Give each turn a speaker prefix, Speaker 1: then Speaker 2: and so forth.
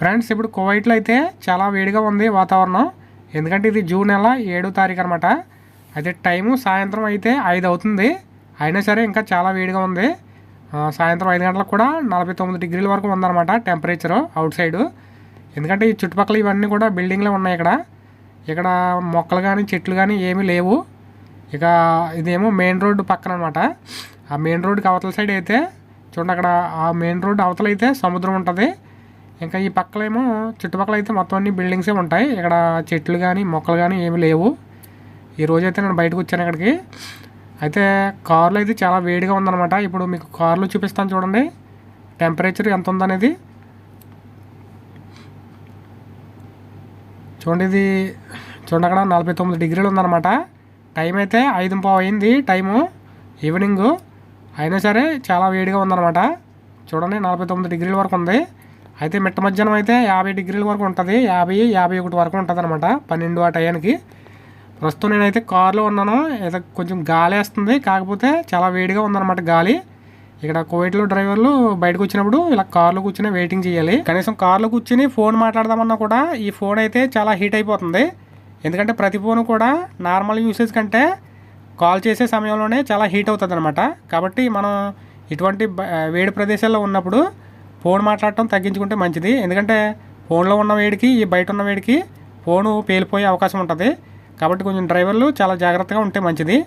Speaker 1: Friends ఇప్పుడు కువైట్లో అయితే చాలా వేడిగా ఉంది వాతావరణం. ఎందుకంటే ఇది జూన్ నెల ఏడో తారీఖు అనమాట అయితే టైము సాయంత్రం అయితే ఐదు అవుతుంది. అయినా సరే ఇంకా చాలా వేడిగా ఉంది. సాయంత్రం ఐదు గంటలకు కూడా నలభై తొమ్మిది డిగ్రీల వరకు ఉందన్నమాట టెంపరేచరు అవుట్ సైడు. ఎందుకంటే ఈ చుట్టుపక్కల ఇవన్నీ కూడా బిల్డింగ్లే ఉన్నాయి ఇక్కడ. ఇక్కడ మొక్కలు కానీ చెట్లు కానీ ఏమీ లేవు. ఇక ఇదేమో మెయిన్ రోడ్డు పక్కన అనమాట ఆ మెయిన్ రోడ్డుకి అవతల సైడ్ అయితే చూడండి అక్కడ ఆ మెయిన్ రోడ్డు అవతల అయితే సముద్రం ఉంటుంది. ఇంకా ఈ పక్కలేమో చుట్టుపక్కల అయితే మొత్తం అన్ని బిల్డింగ్సే ఉంటాయి. ఇక్కడ చెట్లు కానీ మొక్కలు కానీ ఏమీ లేవు. ఈ రోజైతే అయితే నేను బయటకు వచ్చాను ఇక్కడికి. అయితే కార్లో అయితే చాలా వేడిగా ఉందన్నమాట. ఇప్పుడు మీకు కార్లో చూపిస్తాను చూడండి. టెంపరేచర్ ఎంత ఉందనేది. చూడండి ఇది. చూడండి అక్కడ నలభై తొమ్మిది డిగ్రీలు ఉందన్నమాట. టైం అయితే ఐదు పావు అయింది టైము ఈవినింగ్. అయినా సరే చాలా వేడిగా ఉందన్నమాట. చూడండి నలభై తొమ్మిది డిగ్రీల వరకు ఉంది. అయితే మిట్ట మధ్యాహ్నం అయితే యాభై డిగ్రీల వరకు ఉంటుంది. యాభై యాభై ఒకటి వరకు ఉంటుంది అనమాట పన్నెండు ఆ టయానికి. ప్రస్తుతం నేనైతే కారులో ఉన్నాను. ఏదో కొంచెం గాలి వేస్తుంది. కాకపోతే చాలా వేడిగా ఉందన్నమాట గాలి. ఇక్కడ కోవిడ్లో డ్రైవర్లు బయటకు వచ్చినప్పుడు ఇలా కార్లో కూర్చొని వెయిటింగ్ చేయాలి. కనీసం కార్లో కూర్చుని ఫోన్ మాట్లాడదామన్నా కూడా ఈ ఫోన్ అయితే చాలా హీట్ అయిపోతుంది. ఎందుకంటే ప్రతి ఫోన్ కూడా నార్మల్ యూసేజ్ కంటే కాల్ చేసే సమయంలోనే చాలా హీట్ అవుతుంది అనమాట కాబట్టి మనం ఇటువంటి వేడి ప్రదేశాల్లో ఉన్నప్పుడు ఫోన్ మాట్లాడటం తగ్గించుకుంటే మంచిది. ఎందుకంటే ఫోన్లో ఉన్న వేడికి ఈ బయట ఉన్న వేడికి ఫోను పేలిపోయే అవకాశం ఉంటుంది. కాబట్టి కొంచెం డ్రైవర్లు చాలా జాగ్రత్తగా ఉంటే మంచిది.